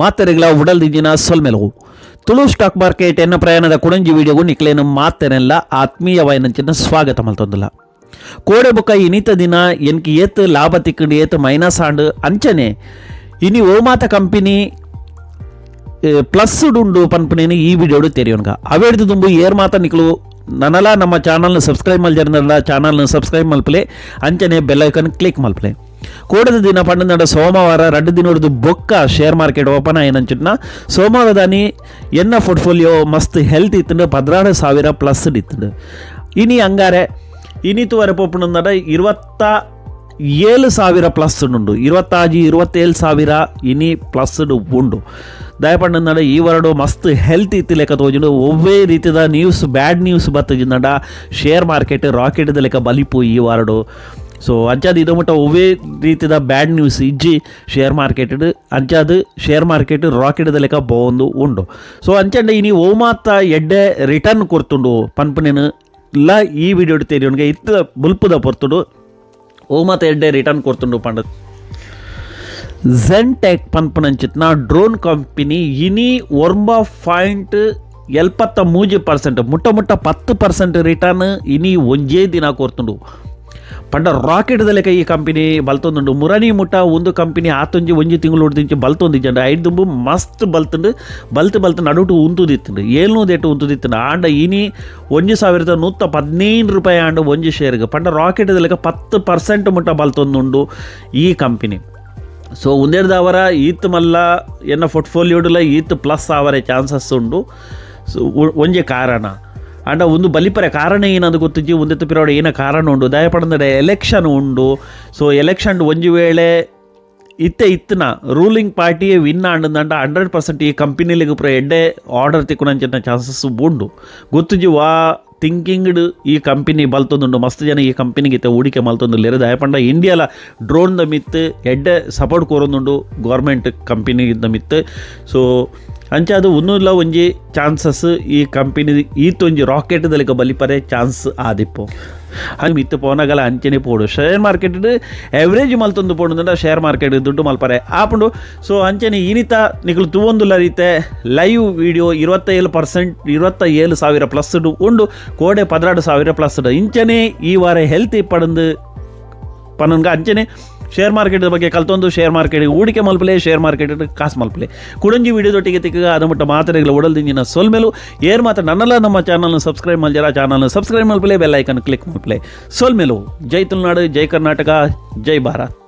ಮಾತೆರೆಗಳ ದಿನ ಸೊಲ್ಮೆಲವು Tulu stock market ಎನ್ನ ಪ್ರಯಾಣದ ಕುಡಂಜಿ ವಿಡಿಯೋಗೂ ನಿಕ್ಲೇನು ಮಾತೆನೆಲ್ಲ ಆತ್ಮೀಯವಾಯಿನಂಚಿನ ಸ್ವಾಗತ ಮಲ್ತೊಂದಲ್ಲ. ಕೋಡೆ ಬುಕ್ಕ ಇನಿತ ದಿನ ಎನ್ಕಿ ಏತ್ ಲಾಭ ತಿಕ್ಕಂಡು ಏತ್ ಮೈನಸ್ ಆಂಡ್ ಅಂಚನೆ ಇನಿ ಓಮಾತ ಕಂಪನಿ ಪ್ಲಸ್ ಡುಂಡು ಪನ್ಪನೇನು ಈ ವಿಡಿಯೋಡು ತೆರೆಯೋನ್ಗ. ಅವೇಡ್ದು ತುಂಬು ಏರ್ ಮಾತ ನಿಕ್ಲು, ನನಲ ನಮ್ಮ ಚಾನಲ್ನ ಸಬ್ಸ್ಕ್ರೈಬ್ ಮಲ್ಜರ್ನಲ್ಲ ಚಾನಲ್ನ ಸಬ್ಸ್ಕ್ರೈಬ್ ಮಲ್ಪಲೆ, ಅಂಚನೆ ಬೆಲ್ಲೈಕನ್ ಕ್ಲಿಕ್ ಮಲ್ಪಲೆ. ಕೋಡದ ದಿನ ಪಂಡ ಸೋಮವಾರ ಎರಡು ದಿನದ ಬೊಕ್ಕ ಶೇರ್ ಮಾರ್ಕೆಟ್ ಓಪನ್ ಆಯ್ನಂಚಿನ ಸೋಮವಾರದಾನಿ ಎನ್ನ ಪೋರ್ಟ್ಫೋಲಿಯೋ ಮಸ್ತ್ ಹೆಲ್ತ್ ಇತ್ತಂಡು ಪದ್ನಾಡು ಸಾವಿರ ಪ್ಲಸ್ ಇತ್ತಂಡು. ಇನಿ ಹಂಗಾರೆ ಇನಿತು ವರೆ ಪೋಪುನಂದಡ ಇರುವತ್ತ ಏಳು ಸಾವಿರ ಪ್ಲಸ್ ಉಂಡು. ಇರುವತ್ತಾಜಿ ಇರುವತ್ತೇಳು ಸಾವಿರ ಇನಿ ಪ್ಲಸ್ ಉಂಡು. ದಯಪಂಡ ಈ ವರಡು ಮಸ್ತ್ ಹೆಲ್ತ್ ಇತ್ತು ಲೆಕ್ಕ ತೋಜುಂಡು. ಒವ್ವೇ ರೀತಿದ ನ್ಯೂಸ್ ಬ್ಯಾಡ್ ನ್ಯೂಸ್ ಬತ್ತಜಿಂದ ಶೇರ್ ಮಾರ್ಕೆಟ್ ರಾಕೆಟ್ ಲೆಕ್ಕ ಬಲಿಪು ಈ ವಾರಡು. ಸೊ ಅಂಚಾದ ಇದು ಮುಟ್ಟ ಒವೇ ರೀತಿದ ಬ್ಯಾಡ್ ನ್ಯೂಸ್ ಇಜ್ಜಿ ಶೇರ್ ಮಾರ್ಕೆಟ್ ಅಂಚಾದ ಶೇರ್ ಮಾರ್ಕೆಟ್ ರಾಕೆಟ್ ಲೆಕ್ಕ ಬೋಂದು ಉಂಡು. ಸೊ ಅಂಚಂಡ ಇನಿ ಓ ಮಾತ ಎಡ್ಡೆ ರಿಟರ್ನ್ ಕೊರ್ತುಂಡು ಪನ್ಪನೇನು. ಇಲ್ಲ, ಈ ವಿಡಿಯೋ ತೆರಿಯೋನ್ಗೆ ಇತ್ತ ಬುಲ್ಪುದ ಪೊರ್ತುಡು. ಓ ಮಾತ ಎಡ್ಡೆ ರಿಟರ್ನ್ ಕೊರ್ತುಂಡು ಪಂಡ. ಝೆನ್ಟೆಕ್ ಪನ್ಪನಂಚಿತ್ನ ಡ್ರೋನ್ ಕಂಪನಿ ಇನಿ ಒರ್ಮ ಪಾಯಿಂಟ್ ಎಲ್ಪತ್ತ ಮೂಜಿ ಪರ್ಸೆಂಟ್, ಮುಟ್ಟ ಮುಟ್ಟ ಪತ್ತು ಪರ್ಸೆಂಟ್ ರಿಟರ್ನ್ ಇನಿ ಒಂಜೇ ದಿನ ಕೊರ್ತುಂಡು ಪಂಡ ರಾಕೆಟ್ ಲೆಕ್ಕ ಈ ಕಂಪನಿ ಬಲ್ತೊಂದುಂಡು. ಮುರನಿ ಮುಟ್ಟ ಒಂದು ಕಂಪನಿ ಆತೊಂಜಿ ಒಂಜಿ ತಿಂಗಳು ಉಡ್ದಿಂಚಿ ಬಲ್ತೊಂದಿಜ್ಜಂಡ ಐದು ದುಂಬು ಮಸ್ತ್ ಬಲ್ತುಂಡು. ಬಲ್ತು ಬಲ್ತು ನಡುಟು ಉಂತುದಿತ್ತುಂಡು. ಏಳ್ನೂದೆಟ್ಟು ಉಂತುದಿತ್ತುಂಡು. ಆಂಡ ಇನಿ ಒಂಜಿ ಸಾವಿರದ ನೂತ ಪದಿನೈದು ರೂಪಾಯಿ ಆಂಡ ಒಂಜಿ ಶೇರ್ಗೆ ಪಂಡ ರಾಕೆಟ್ ಲೆಕ್ಕ ಪತ್ತು ಪರ್ಸೆಂಟ್ ಮುಟ್ಟ ಬಲ್ತೊಂದುಂಡು ಈ ಕಂಪನಿ. ಸೊ ದಾವರ ಈತ್ ಮಲ್ಲ, ಎನ್ನ ಪೋರ್ಟ್ಫೋಲಿಯೋಡುಲ ಈತ್ ಪ್ಲಸ್ ಆವರೆ ಚಾನ್ಸಸ್ ಉಂಡು ಸೊ ಒಂಜೆ ಕಾರಣ. ಅಂಡ ಒಂದು ಬಲಿಪರ ಕಾರಣ ಏನದು ಗೊತ್ತಿಜ್ಜಿ ಒಂದೆ ತಪ್ಪಿರೋಡು ಏನ ಕಾರಣ ಉಂಡು. ದಯಪಡಂದಡೆ ಎಲೆಕ್ಷನ್ ಉಂಡು. ಸೊ ಎಲೆಕ್ಷನ್ ಒಂಜಿ ವೇಳೆ ಇತ್ತೆ ಇತ್ತನ ರೂಲಿಂಗ್ ಪಾರ್ಟಿಯೇ ವಿನ್ ಆಂಡಂದಂಡ ಹಂಡ್ರೆಡ್ ಪರ್ಸೆಂಟ್ ಈ ಕಂಪನಿಲಿಗೆ ಪೂರ ಎಡ್ಡೆ ಆರ್ಡರ್ ತಿಕ್ಕುನಂಚಿನ ಚಾನ್ಸಸ್ ಉಂಡು. ಗೊತ್ತುಜಿ ವಾ ಥಿಂಕಿಂಗ್ಡ್ ಈ ಕಂಪನಿ ಬಲ್ತೊಂದುಂಡು. ಮಸ್ತ್ ಜನ ಈ ಕಂಪನಿಗೆ ಇತ್ತೆ ಹೂಡಿಕೆ ಮಲ್ತೊಂದು ದಯಪಂಡ ಇಂಡಿಯಾಲ ಡ್ರೋನ್ದ ಮಿತ್ ಎಡ್ಡೆ ಸಪೋರ್ಟ್ ಕೋರೊಂದುಂಡು ಗೌರ್ಮೆಂಟ್ ಕಂಪನಿದ ಮಿತ್ ಸೊ ಅಂಚಾದು ಉನ್ನೂಲ ಒಂಜಿ ಚಾನ್ಸಸ್ ಈ ಕಂಪನಿ ರಾಕೆಟ್ ದಲಿಕ ಬಲಿಪರೆ ಚಾನ್ಸ್ ಆದಿಪ್ಪು. ಹಂಗೆ ಮಿತ್ತು ಪೋನಗಲ ಅಂಚನೆ ಪೋಡು. ಶೇರ್ ಮಾರ್ಕೆಟ್ ಎವರೇಜ್ ಮಲ್ತೊಂದು ಪೋಡುಂಡ ಶೇರ್ ಮಾರ್ಕೆಟ್ ದುಡ್ಡು ಮಲ್ಪರೆ ಆಪುಂಡು. ಸೊ ಅಂಚನೆ ಇನಿತ ನಿಗಳು ತೂವೊಂದುಲ್ಲ ರೀತೆ ಲೈವ್ ವಿಡಿಯೋ ಇರುವತ್ತೇಳು ಪರ್ಸೆಂಟ್ ಇರುವತ್ತ ಏಳು ಸಾವಿರ ಪ್ಲಸ್ ಉಂಡು. ಕೋಡೆ ಪದ್ರಾಡು ಸಾವಿರ ಪ್ಲಸ್ ಇಂಚನೆ ಈ ವಾರ ಹೆಲ್ತ್ ಪಡೆದು ಪನನ್ಗ ಅಂಚನೆ ಶೇರ್ ಮಾರ್ಕೆಟ್ ಬಗ್ಗೆ ಕಲ್ತೊಂದು ಶೇರ್ ಮಾರ್ಕೆಟ್ ಹೂಡಿಕೆ ಮಲ್ಪಲೆ ಶೇರ್ ಮಾರ್ಕೆಟ್ ಕಾಸು ಮಲ್ಪಲೆ. ಕುಡಂಜಿ ವಿಡಿಯೋದೊಟ್ಟಿಗೆ ತಿಕ್ಕ ಅದ ಓಡಲ್ದಿ ನಿನ್ನ ಒಡಲ್ದಿಂಜಿನ ಸೊಲ್ಮೆಲು. ಏರ್ ಮಾತ್ರ ನನ್ನಲ್ಲ, ನಮ್ಮ ಚಾನಲ್ನ ಸಬ್ಸ್ಕ್ರೈಬ್ ಮಲ್ಜರ ಚಾನಲ್ನ ಸಬ್ಸ್ಕ್ರೈಬ್ ಮಲ್ಪಲೆ ಬೆಲ್ ಐಕನ್ ಕ್ಲಿಕ್ ಮಲ್ಪಲೆ. ಸೊಲ್ಮೆಲು. ಜೈ ತುಳುನಾಡು, ಜೈ ಕರ್ನಾಟಕ, ಜೈ ಭಾರತ್.